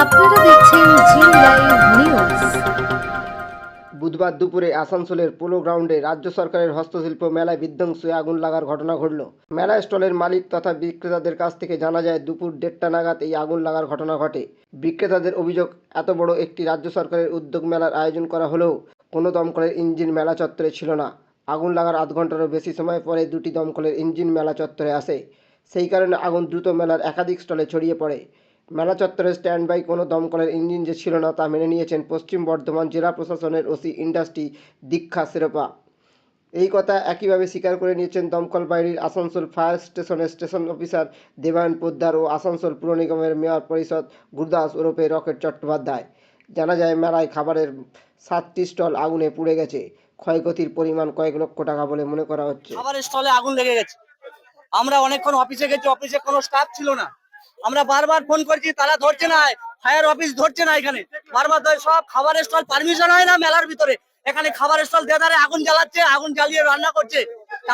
আপনারা দেখছেন জি live news. বুধবার দুপুরে আসানসোলের পোলো গ্রাউন্ডে রাজ্য সরকারের হস্তশিল্প মেলায় বিধ্বংসী আগুন লাগার ঘটনা ঘটল। মেলা স্টলের মালিক তথা বিক্রেতাদের কাছ থেকে জানা যায়, দুপুর দেড়টা নাগাদ এই আগুন লাগার ঘটনা ঘটে। বিক্রেতাদের অভিযোগ, এত বড় একটি রাজ্য সরকারের উদ্যোগ মেলার আয়োজন করা হলেও কোনো দমকলের ইঞ্জিন মেলা চত্বরে ছিল না। আগুন লাগার আধ ঘন্টারও বেশি সময় পরে দুটি দমকলের ইঞ্জিন মেলা চত্বরে আসে। সেই কারণে আগুন দ্রুত মেলার একাধিক স্টলে ছড়িয়ে পড়ে। মেলা চত্বরে স্ট্যান্ড বাই কোনো দমকলের ইঞ্জিন যে ছিল না তা মেনে নিয়েছেন পশ্চিম বর্ধমান জেলা প্রশাসনের ওসি ইন্ডাস্ট্রি দীক্ষা শেরপা এই কথা একইভাবে স্বীকার করে নিয়েছেন দমকল বাহিনীর আসানসোল ফায়ার স্টেশনের স্টেশন অফিসার দেবায়ন পোদ্দার ও আসানসোল পুর নিগমের মেয়র পরিষদ গুরদাস ওরফে রকেট চট্টোপাধ্যায়। জানা যায়, মেলায় খাবারের সাতটি স্টল আগুনে পুড়ে গেছে। ক্ষয়ক্ষতির পরিমাণ কয়েক লক্ষ টাকা বলে মনে করা হচ্ছে। খাবার স্টলে আগুন লেগে গেছে। আমরা অনেকক্ষণ অফিসে গেছি, অফিসে কোনো স্টাফ ছিল না। আমরা বারবার ফোন করছি, তারা ধরছে না, ফায়ার অফিস ধরছে না এখানে। বারবার সব খাবার স্টল পারমিশন হয় না মেলার ভিতরে। এখানে খাবার স্টল দেদারে আগুন জ্বালাচ্ছে, আগুন জ্বালিয়ে রান্না করছে।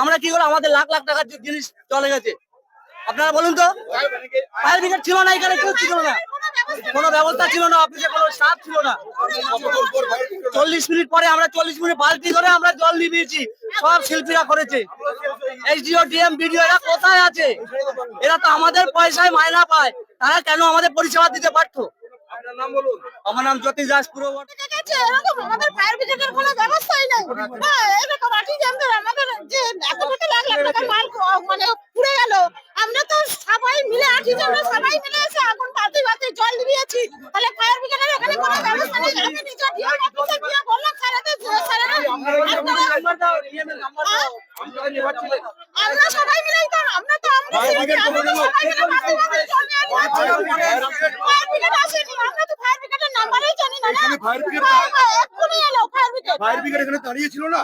আমরা কি করে আমাদের লাখ লাখ টাকার জিনিস চলে গেছে। আপনারা বলুন তো, ফায়ার ব্রিগেড ছিল না এখানে, কেউ ছিল না। কোনো ব্যবস্থা ছিল না, অফিসে কোনো স্টাফ ছিল না। চল্লিশ মিনিট পরে আমরা চল্লিশ মিনিট বালতি ধরে আমরা জল নিভিয়েছি, সব শিল্পীরা করেছে। এইচডিও ডিএম বিডিও এরা কোথায় আছে? এরা তো আমাদের পয়সায় মায়না পায়। তারা কেন আমাদের পরিষেবা দিতে পারতো? আমার নাম জ্যোতিষ দাস পূর্ববর্তী আমাদের ফায়ার ব্রিগেডের কোনো ব্যবস্থাই নেই। হ্যাঁ এরকম আর্টিজানদের আমাদের যে এত টাকা লাখ লাখ টাকার মাল মানে পুড়ে গেল। আমরা তো সবাই মিলে আর্টিজানরা সবাই মিলে এসে আগুন বাতি বাতি জল দিয়েছি। তাহলে ফায়ার ব্রিগেডের এখানে কোনো ব্যবস্থা নেই। আমি নিজে গিয়ে অফিসে গিয়ে বললাম স্যারেদের স্যারেরা আমরা সবাই মিলেই তো আমরা তো আমরা আমরা তো সবাই মিলে বাতি বাতি জল নিয়ে আসছি। ফায়ার ব্রিগেড আসেনি আমরা তো ফায়ার ব্রিগেডের নাম্বারই জানি না না এখানে ফায়ার ব্রিগেড হ্যাঁ, হ্যাঁ, এক্ষুনি এলো ফায়ার ব্রিগেড ফায়ার ব্রিগেড এখানে দাঁড়িয়ে ছিল না।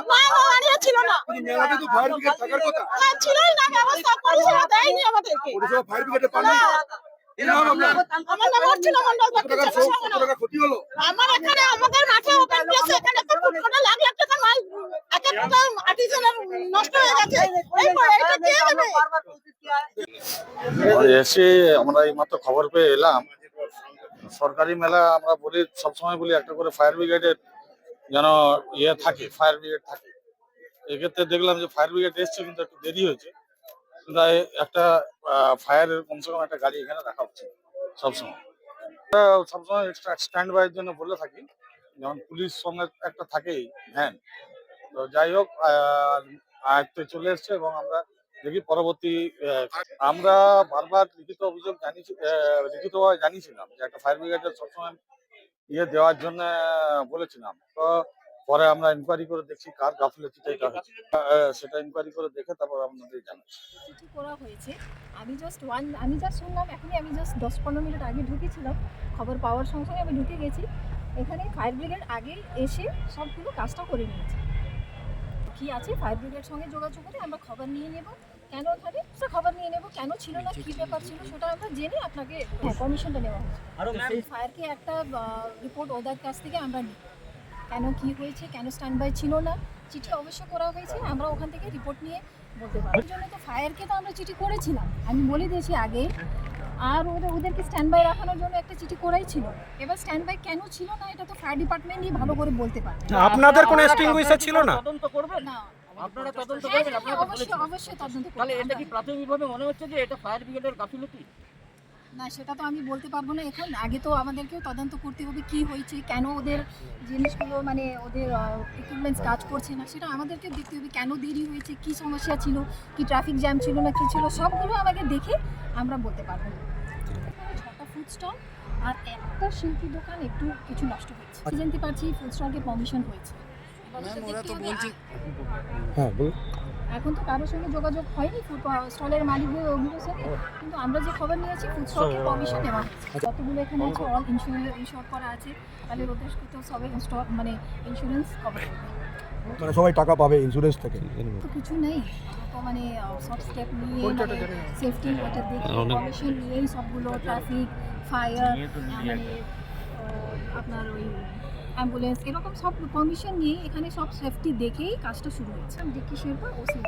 ছিল না। মেলাতে তো ফায়ার ব্রিগেড থাকার কথা। না, না ব্যবস্থা পরিষেবা দেয়নি আমাদেরকে। পরিষেবা ফায়ার ব্রিগেডে পাননি। না, এর নাম আপনার? আমার এখানে আমাদের মাঠে ওপেন প্লেস এখানে তো কোনো লাখ লাখ টাকা মাল এক একটা আর্টিজানের নষ্ট হয়ে গেছে। এই এটা কে দেবে? এসে আমরা এই মাত্র খবর পেয়ে এলাম। সরকারি মেলা আমরা বলি, সবসময় বলি একটা করে ফায়ার ব্রিগেডের যেন ইয়ে থাকে ফায়ার ব্রিগেড থাকে। এক্ষেত্রে দেখলাম যে ফায়ার ব্রিগেড এসছে কিন্তু একটু দেরি হয়েছে। এই একটা ফায়ারের কমসে কম একটা গাড়ি এখানে রাখা হচ্ছে সবসময়। সবসময় এক্সট্রা স্ট্যান্ড বাইয়ের জন্য বলে থাকি, যেমন পুলিশ সঙ্গে একটা থাকেই, ভ্যান। তো যাই হোক আয়ত্তে চলে এসছে এবং আমরা দেখি পরবর্তী আমরা বারবার লিখিত অভিযোগ জানিয়েছি লিখিতভাবে জানিয়েছিলাম যে একটা ফায়ার ব্রিগেডের সবসময় ইয়ে দেওয়ার জন্য বলেছিলাম। তো পরে আমরা ইনকোয়ারি করে দেখছি কার হচ্ছে। সেটা ইনকোয়ারি করে দেখে তারপর আপনাদের জানাচ্ছি করা হয়েছে। আমি জাস্ট ওয়ান আমি জাস্ট শুনলাম, এখনই আমি জাস্ট দশ পনেরো মিনিট আগে ঢুকেছিলাম। খবর পাওয়ার সঙ্গে সঙ্গে আমি ঢুকে গেছি। এখানে ফায়ার ব্রিগেড আগে এসে সবগুলো কাজটা করে নিয়েছে। কি আছে? ফায়ার ব্রিগেড সঙ্গে যোগাযোগ করে আমরা খবর নিয়ে নেব। কেন ওখানে? সে খবর নিয়ে নেব কেন ছিল না কী ব্যাপার ছিল সেটা আমরা জেনে আপনাকে হ্যাঁ পারমিশনটা নেওয়া হচ্ছে ফায়ারকে একটা রিপোর্ট ওদের কাছ থেকে আমরা নিই। কেন কি হয়েছে কেন স্ট্যান্ড বাই ছিল না? চিঠি অবশ্য করা হয়েছে আমরা ওখান থেকে রিপোর্ট নিয়ে বলতে পারি ওই জন্য তো ফায়ারকে তো আমরা চিঠি করেছিলাম। আমি বলে দিয়েছি আগে আর ওদের ওদেরকে স্ট্যান্ড বাই রাখানোর জন্য একটা চিঠি করাই ছিল। এবার স্ট্যান্ড বাই কেন ছিল না এটা তো ফায়ার ডিপার্টমেন্টই ভালো করে বলতে পারে আপনাদের কোনো এক্সটিংগুইশার ছিল না? তদন্ত করবেন? না। আপনারা তদন্ত হ্যাঁ, করবেন হ্যাঁ, আপনারা অবশ্যই অবশ্যই তদন্ত করব তাহলে এটা কি। প্রাথমিকভাবে মনে হচ্ছে যে এটা ফায়ার ব্রিগেডের গাফিলতি? না সেটা তো আমি বলতে পারব না এখন। আগে তো আমাদেরকেও তদন্ত করতে হবে কি হয়েছে কেন ওদের জিনিসগুলো মানে ওদের ইকুইপমেন্টস কাজ করছে না সেটা আমাদেরকে দেখতে হবে কেন দেরি হয়েছে কি সমস্যা ছিল কি ট্রাফিক জ্যাম ছিল না কি ছিল সবগুলো আমাকে দেখে আমরা বলতে পারব ছটা ফুড স্টল আর একটা শিল্পী দোকান একটু কিছু নষ্ট হয়েছে। জানতে পারছি ফুড স্টলকে পারমিশন হয়েছে। হবে, হ্যাঁ বলুন। এখন তো কারোর সঙ্গে যোগাযোগ হয়নি ফুড স্টলের মালিকদের ওগুলোর সঙ্গে কিন্তু আমরা যে খবর নিয়েছি ফুড স্টলকে পারমিশন নেওয়া হয়েছে। যতগুলো এখানে আছে? অল ইন্স্যুরেন্স ইনশোর করা আছে। তাহলে ওদের তো সবাই ইনস্টল মানে ইন্স্যুরেন্স কভার করবে। মানে সবাই টাকা পাবে ইন্স্যুরেন্স থেকে। তো কিছু নেই। তো মানে সব স্টেপ নিয়ে মানে সেফটি ওটা দেখে পারমিশন নিয়েই সবগুলো ট্রাফিক ফায়ার মানে আপনার ওই অ্যাম্বুলেন্স, এরকম সব পারমিশন নিয়ে এখানে সব সেফটি দেখেই কাজটা শুরু হয়েছে। Dickey Sherpa OC